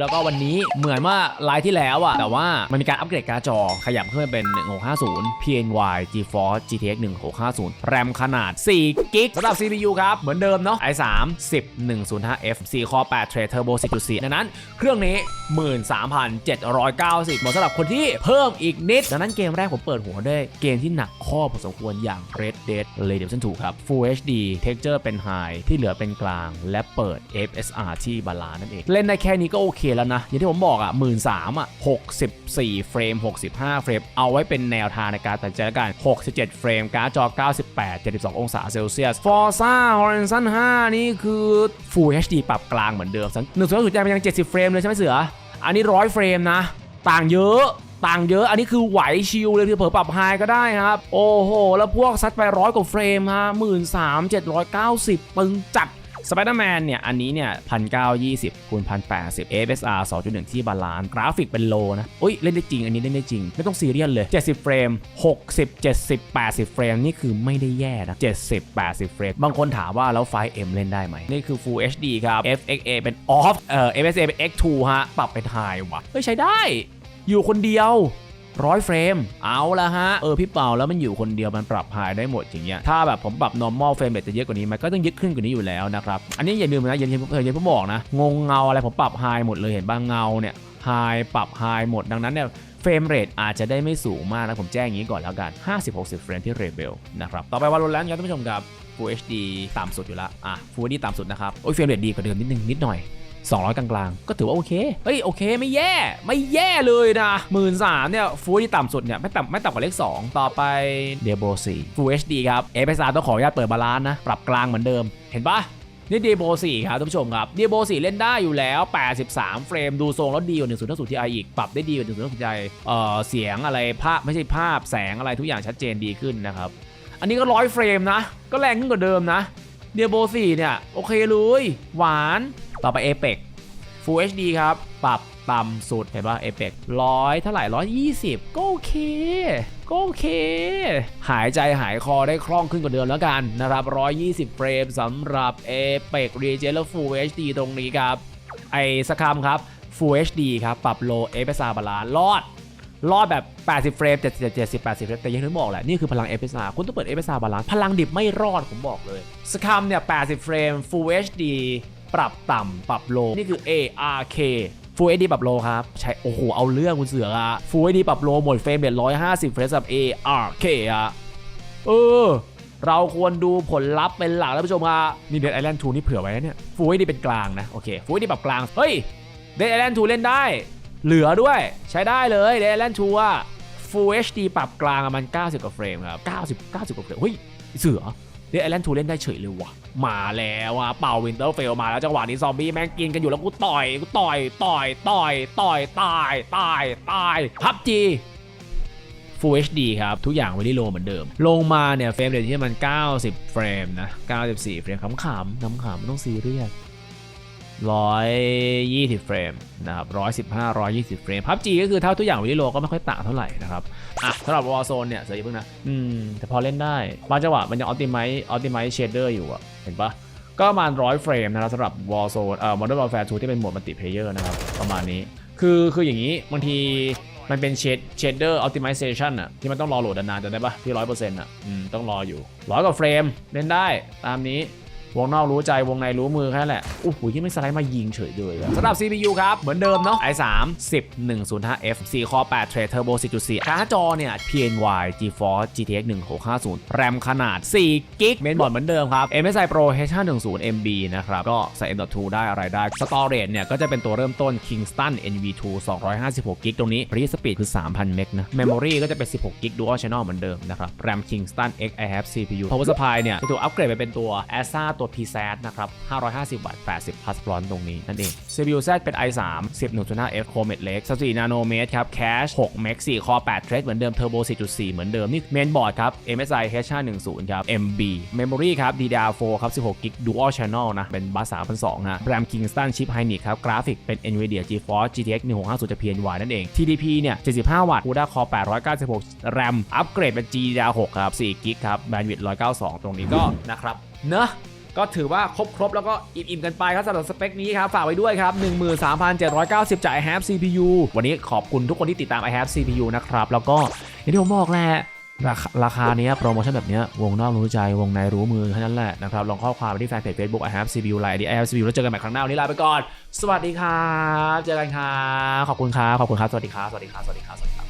แล้วก็วันนี้เหมือนว่าไลน์ที่แล้วอะแต่ว่ามันมีการอัปเกรดการ์ดจอขยับขึ้นมาเป็น 1650 PNY GeForce GTX 1650 แรมขนาด4กิกสำหรับ CPU ครับ เหมือนเดิมเนาะ i3 10105F 4 Core 8 Thread Turbo 4.4 ดังนั้นเครื่องนี้ 13,790เหมาะสำหรับคนที่เพิ่มอีกนิด ดังนั้นเกมแรกผมเปิดหัวด้วยเกมที่หนักข้อพอสมควรอย่าง Red Dead Redemption 2ครับ Full HD Texture เป็น High ที่เหลือเป็นกลาง และเปิด FSR ที่บาลานนั่นเองเล่นได้แค่นี้ก็โอเคแล้วนะ อย่างที่ผมบอกอะ1 3ื่นสามอะ64เฟรม65เฟรม เอาไว้เป็นแนวทางในการตัดใจแล้วกัน67เฟรมการ์ดจอ98 72ององศาเซลเซียส Forza Horizon 5 นี่คือ Full HD ปรับกลางเหมือนเดิมหนึ่งส่วนสุดใจมันยัง70เฟรมเลยใช่ไหมเสือ อันนี้100เฟรมนะ ต่างเยอะต่างเยอะ อันนี้คือไหวชิลเลยที่เผลอปรับไฮก็ได้ครับ โอ้โห แล้วพวกซัดไปร้อยกว่าเฟรมฮะหมื่นสามเจ็ดร้อยเก้าสิบปึงจัด สไปเดอร์แมนเนี่ย อันนี้เนี่ยพันเก้ายี่สิบคูณพันแปดสิบ FSR 2.1ที่บาลานซ์กราฟิกเป็นโลนะอุ้ยเล่นได้จริง อันนี้เล่นได้จริง ไม่ต้องซีเรียสเลย 70 เฟรม 60 70 80 เฟรม นี่คือไม่ได้แย่นะ70 80 เฟรม บางคนถามว่าแล้วไฟล์ M เล่นได้ไหม นี่คือ Full HD ครับ FXA เป็น off เอ่อ FSA เป็น X2 ฮะ ปรับเป็น high ว่ะเฮ้ยใช้ได้ อยู่คนเดียว ร้อยเฟรม เอาละฮะ เออพี่เปาแล้วมันอยู่คนเดียวมันปรับหายได้หมดอย่างเงี้ย ถ้าแบบผมปรับ normal frame rate จะเยอะกว่านี้มันก็ต้องยึดขึ้นกว่านี้อยู่แล้วนะครับ อันนี้อย่าลืมนะอย่าลืมเอออย่าเพิ่งบอกนะ งงเงาอะไรผมปรับ high หมดเลยเห็นบ้างเงาเนี่ย high ปรับ high หมดดังนั้นเนี่ยเฟรมเรทอาจจะได้ไม่สูงมากนะผมแจ้งอย่างนี้ก่อนแล้วกัน 50-60 เฟรมที่ Rebel นะครับ ต่อไปวันรุนแรงครับท่านผู้ชมครับ Full HD ต่ำสุดอยู่แล้วอะ Full HD ต่ำสุดนะครับ โอ้ยเฟรมเรทดีกว่าเดิมนิดนึงนิดหน่อย 200 กลางๆ ก็ถือว่าโอเค เฮ้ยโอเคไม่แย่ ไม่แย่เลยนะหมื่นสามเนี่ยฟูที่ต่ำสุดเนี่ยไม่ต่ำไม่ต่ำกว่าเลข 2 ต่อไปเดโบสี่ฟู HD ครับ FSR ต้องขออนุญาตเปิดบาลานซ์นะ ปรับกลางเหมือนเดิม เห็นปะนี่เดโบ4ครับท่านผู้ชมครับเดโบ4เล่นได้อยู่แล้ว 83 เฟรมดูทรงแล้วดีกว่า1 0 5 0 Ti อีก ปรับได้ดีกว่า1 0 5 0 Ti เอ่อเสียงอะไรภาพไม่ใช่ภาพแสงอะไรทุกอย่างชัดเจนดีขึ้นนะครับอันนี้ก็ร้อยเฟรมนะ ก็แรงขึ้นกว่าเดิมนะเดโบ4เนี่ยโอเคเลยหวาน ต่อไป Apex Full HD ครับ ปรับต่ำสุดเห็นป่ะ Apex ร้อยเท่าไหร่ร้อยยี่สิบก็โอเคก็โอเค หายใจหายคอได้คล่องขึ้นกว่าเดิมแล้วกันนะครับ120เฟรมสำหรับ Apex Regen และ Full HD ตรงนี้ครับ ไอ้สกามครับ Full HD ครับ ปรับ Low FSR บาลานรอดรอดแบบ 80 เฟรม 70 70 80 เฟรม แต่ยังที่บอกแหละ นี่คือพลัง FSR คุณต้องเปิด FSR บาลานซ์พลังดิบไม่รอด ผมบอกเลย สคัมเนี่ย 80 เฟรม Full HD ปรับต่ำปรับโล นี่คือ ARK Full HD ปรับโลครับ ใช้โอ้โห เอาเรื่องคุณเสือกอะ Full HD ปรับโลหมดเฟรมเรท150 เฟรมสับ ARK อะเออ เราควรดูผลลัพธ์เป็นหลักแล้วผู้ชมครับนี่เด d ไอแลนด์2นี่เผื่อไว้เนี่ย Full HD เป็นกลางนะ โอเค Full HD ปรับกลาง เฮ้ยเด d ไอแลนด์2เล่นได้ เหลือด้วย ใช้ได้เลยเด d ไอแลนด์2อะ Full HD ปรับกลางอะมัน 90 กว่าเฟรมครับ 90 90 กว่าเฟรม เฮ้ย เสือ เด d ไอแลนด์2เล่นได้เฉยเลยว่ะมาแล้วอะเป่าวินเตอร์เฟลมาแล้วจังหวะนี้ซอมบี้แม่งกินกันอยู่แล้วกูต่อยกูต่อยต่อยต่อยต่อยตายตายตายพับจี Full HD ครับ ทุกอย่างไว้ที่โลเหมือนเดิม ลงมาเนี่ย เฟรมเรทที่มัน 90 เฟรมนะ 94 เฟรมขำๆขำๆไม่ต้องซีเรียส 120 เฟรมนะครับ 115 120 เฟรมพับจีก็คือเท่าทุกอย่างว้ที่โลก็ไม่ค่อยต่างเท่าไหร่นะครับ อะสำหรับ Warzone เนี่ยเสียอย่าเพิ่งนะ อืม แต่พอเล่นได้บางจังหวะมันยัง Optimize Optimize Shader อยู่อะเห็นปะก็ประมาณ 100 เฟรมนะครับสำหรับ Warzone เอ่อ Modern Warfare 2ที่เป็นโหมด Multiplayer นะครับ ประมาณนี้ คือคืออย่างนี้บางทีมันเป็น shade shader optimization อะที่มันต้องรอโหลดนานๆจะได้ปะที่ร้อยเปอร์เซ็นต์อะอืมต้องรออยู่ร้อยกว่าเฟรมเล่นได้ตามนี้ วงนอกรู้ใจวงในรู้มือแค่นั้นแหละโอ้โหยังไม่สไลด์มายิงเฉยเลยอะสำหรับ CPU ครับ เหมือนเดิมเนาะ i3 10105F 4 Core 8 Thread Turbo 4.4 การ์ดจอเนี่ย PNY GeForce GTX 1650 แรมขนาด4กิกเมนบอร์ดเหมือนเดิมครับ MSI Pro H510 MB นะครับ ก็ใส่ M.2 ได้อะไรได้ Storage เนี่ย ก็จะเป็นตัวเริ่มต้น Kingston NV2 256กิกตรงนี้ Read Speed คือ 3,000 เมกนะ Memory ก็จะเป็น 16กิก Dual Channel เหมือนเดิมนะครับ RAM Kingston X I have CPU Power Supply เนี่ยจะถูกอัปเกรดไปเป็นตัว ASA ตัวว PSAT นะครับ 550 วัตต์ 80 plus ร้อนตรงนี้นั่นเอง CPU Z เป็น i3 10.5F Comet Lake 14 นาโนเมตรครับ Cache 6 Meg 4 Core 8 Thread เหมือนเดิม Turbo 4.4 เหมือนเดิม นี่ Main Board ครับ MSI H510 ครับ MB Memory ครับ DDR4 ครับ 16 GB Dual Channel นะ เป็นบัส3,200ฮะ RAM Kingston Chip Hynix ครับ กราฟิกเป็น Nvidia GeForce GTX 1650 PNY นั่นเอง TDP เนี่ย75 วัตต์ CUDA Core 896 RAM อัปเกรดเป็น GDDR6 ครับ4 GB ครับ Bandwidth 192 ตรงนี้ก็นะครับเนอะ ก็ถือว่าครบครบแล้วก็อิ่มๆกันไปครับสำหรับสเปคนี้ครับฝากไว้ด้วยครับ 13,790จาก i have CPU วันนี้ขอบคุณทุกคนที่ติดตาม i h a v CPU นะครับแล้วก็อย่างที่ผมบอกแหละราคาราคเนี้ยโปรโมชั่นแบบเนี้ยวงนอกรู้ใจ วงในรู้มือแค่นั้นแหละนะครับ ลองข้อความไปที่แฟนเพจ Facebook I have CPU ไลน์ดี I have CPU แล้วเจอกันใหม่ครั้งหน้าวันนี้ลาไปก่อน สวัสดีครับ เจอกันครับ ขอบคุณครับ ขอบคุณครับ สวัสดีครับ สวัสดีครับ สวัสดีครับสวัสดีครับ